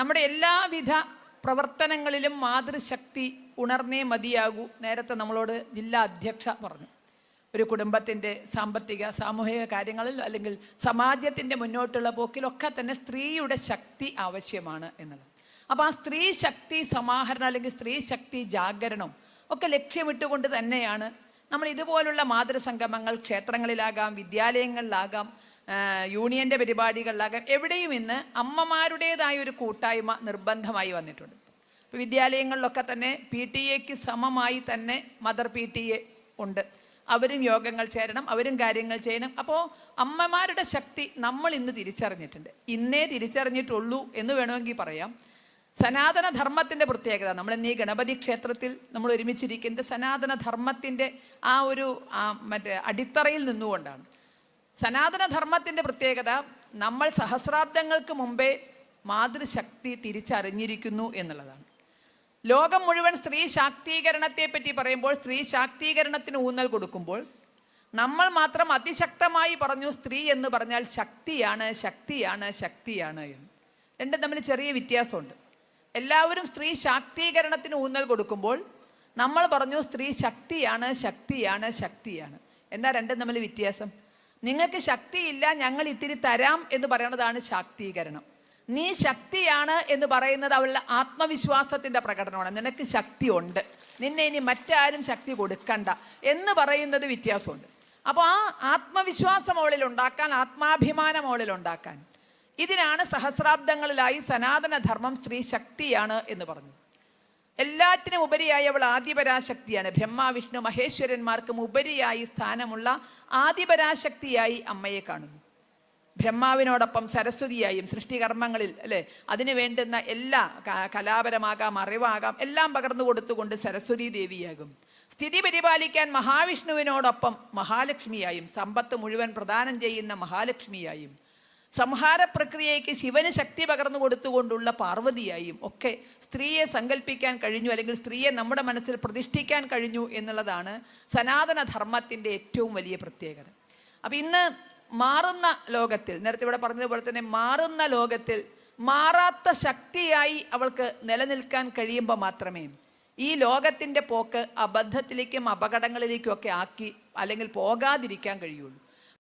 നമ്മുടെ എല്ലാവിധ പ്രവർത്തനങ്ങളിലും മാതൃശക്തി ഉണർന്നേ മതിയാകൂ. നേരത്തെ നമ്മളോട് ജില്ലാ അധ്യക്ഷ പറഞ്ഞു. ഒരു കുടുംബത്തിന്റെ സാമ്പത്തിക സാമൂഹിക കാര്യങ്ങളിൽ അല്ലെങ്കിൽ സമാജത്തിന്റെ മുന്നോട്ടുള്ള പോക്കിലൊക്കെ തന്നെ സ്ത്രീയുടെ ശക്തി ആവശ്യമാണ് എന്നുള്ളത്. അപ്പോൾ ആ സ്ത്രീ ശക്തി സമാഹരണം അല്ലെങ്കിൽ സ്ത്രീ ശക്തി ജാഗരണം ഒക്കെ ലക്ഷ്യമിട്ടുകൊണ്ട് തന്നെയാണ് നമ്മൾ ഇതുപോലുള്ള മാതൃസംഗമങ്ങൾ ക്ഷേത്രങ്ങളിലാകാം വിദ്യാലയങ്ങളിലാകാം യൂണിയന്റെ പരിപാടികളിലാകാം. എവിടെയും ഇന്ന് അമ്മമാരുടേതായ ഒരു കൂട്ടായ്മ നിർബന്ധമായി വന്നിട്ടുണ്ട്. ഇപ്പോൾ വിദ്യാലയങ്ങളിലൊക്കെ തന്നെ പി ടി എക്ക് സമമായി തന്നെ മദർ പി ടി എ ഉണ്ട്. അവരും യോഗങ്ങൾ ചേരണം അവരും കാര്യങ്ങൾ ചെയ്യണം. അപ്പോൾ അമ്മമാരുടെ ശക്തി നമ്മൾ ഇന്ന് തിരിച്ചറിഞ്ഞിട്ടുണ്ട്. ഇന്നേ തിരിച്ചറിഞ്ഞിട്ടുള്ളൂ എന്ന് വേണമെങ്കിൽ പറയാം. സനാതന ധർമ്മത്തിന്റെ പ്രത്യേകത നമ്മൾ ഇന്ന് ഈ ഗണപതി ക്ഷേത്രത്തിൽ നമ്മൾ ഒരുമിച്ചിരിക്കുന്നത് സനാതന ധർമ്മത്തിന്റെ ആ ഒരു മറ്റേ അടിത്തറയിൽ നിന്നുകൊണ്ടാണ്. സനാതന ധർമ്മത്തിന്റെ പ്രത്യേകത നമ്മൾ സഹസ്രാബ്ദങ്ങൾക്ക് മുമ്പേ മാതൃശക്തി തിരിച്ചറിഞ്ഞിരിക്കുന്നു എന്നുള്ളതാണ്. ലോകം മുഴുവൻ സ്ത്രീ ശാക്തീകരണത്തെ പറ്റി പറയുമ്പോൾ സ്ത്രീ ശാക്തീകരണത്തിന് ഊന്നൽ കൊടുക്കുമ്പോൾ നമ്മൾ മാത്രം അതിശക്തമായി പറഞ്ഞു സ്ത്രീ എന്ന് പറഞ്ഞാൽ ശക്തിയാണ് ശക്തിയാണ് ശക്തിയാണ് എന്ന്. രണ്ടും തമ്മിൽ ചെറിയ വ്യത്യാസമുണ്ട്. എല്ലാവരും സ്ത്രീ ശാക്തീകരണത്തിന് ഊന്നൽ കൊടുക്കുമ്പോൾ നമ്മൾ പറഞ്ഞു സ്ത്രീ ശക്തിയാണ് ശക്തിയാണ് ശക്തിയാണ്. എന്താ രണ്ടും തമ്മിൽ വ്യത്യാസം? നിങ്ങൾക്ക് ശക്തിയില്ല ഞങ്ങൾ ഇത്തിരി തരാം എന്ന് പറയുന്നതാണ് ശാക്തീകരണം. നീ ശക്തിയാണ് എന്ന് പറയുന്നത് അവളുടെ ആത്മവിശ്വാസത്തിന്റെ പ്രകടനമാണ്. നിനക്ക് ശക്തിയുണ്ട്. നിന്നെ ഇനി മറ്റാരും ശക്തി കൊടുക്കണ്ട എന്ന് പറയുന്നത് വ്യത്യാസമുണ്ട്. അപ്പോൾ ആ ആത്മവിശ്വാസം അവളിൽ ഉണ്ടാക്കാൻ ആത്മാഭിമാനം അവളിൽ ഉണ്ടാക്കാൻ ഇതിനാണ് സഹസ്രാബ്ദങ്ങളിലായി സനാതന ധർമ്മം സ്ത്രീ ശക്തിയാണ് എന്ന് പറഞ്ഞു. എല്ലാറ്റിനും ഉപരിയായി അവൾ ആദിപരാശക്തിയാണ്. ബ്രഹ്മ വിഷ്ണു മഹേശ്വരന്മാർക്കും ഉപരിയായി സ്ഥാനമുള്ള ആദിപരാശക്തിയായി അമ്മയെ കാണുന്നു. ബ്രഹ്മാവിനോടൊപ്പം സരസ്വതിയായും സൃഷ്ടികർമ്മങ്ങളിൽ അല്ലേ അതിനു വേണ്ടുന്ന എല്ലാ കലാപരമാകാം അറിവാകാം എല്ലാം പകർന്നു കൊടുത്തുകൊണ്ട് സരസ്വതി ദേവിയാകും. സ്ഥിതി പരിപാലിക്കാൻ മഹാവിഷ്ണുവിനോടൊപ്പം മഹാലക്ഷ്മിയായും സമ്പത്ത് മുഴുവൻ പ്രദാനം ചെയ്യുന്ന മഹാലക്ഷ്മിയായും. സംഹാര പ്രക്രിയയ്ക്ക് ശിവന് ശക്തി പകർന്നു കൊടുത്തുകൊണ്ടുള്ള പാർവതിയായും ഒക്കെ സ്ത്രീയെ സങ്കല്പിക്കാൻ കഴിഞ്ഞു അല്ലെങ്കിൽ സ്ത്രീയെ നമ്മുടെ മനസ്സിൽ പ്രതിഷ്ഠിക്കാൻ കഴിഞ്ഞു എന്നുള്ളതാണ് സനാതന ധർമ്മത്തിന്റെ ഏറ്റവും വലിയ പ്രത്യേകത. അപ്പം ഇന്ന് മാറുന്ന ലോകത്തിൽ നേരത്തെ ഇവിടെ പറഞ്ഞതുപോലെ തന്നെ മാറുന്ന ലോകത്തിൽ മാറാത്ത ശക്തിയായി അവൾക്ക് നിലനിൽക്കാൻ കഴിയുമ്പോൾ മാത്രമേ ഈ ലോകത്തിന്റെ പോക്ക് അബദ്ധത്തിലേക്കും അപകടങ്ങളിലേക്കും ഒക്കെ ആക്കി അല്ലെങ്കിൽ പോകാതിരിക്കാൻ കഴിയുള്ളൂ.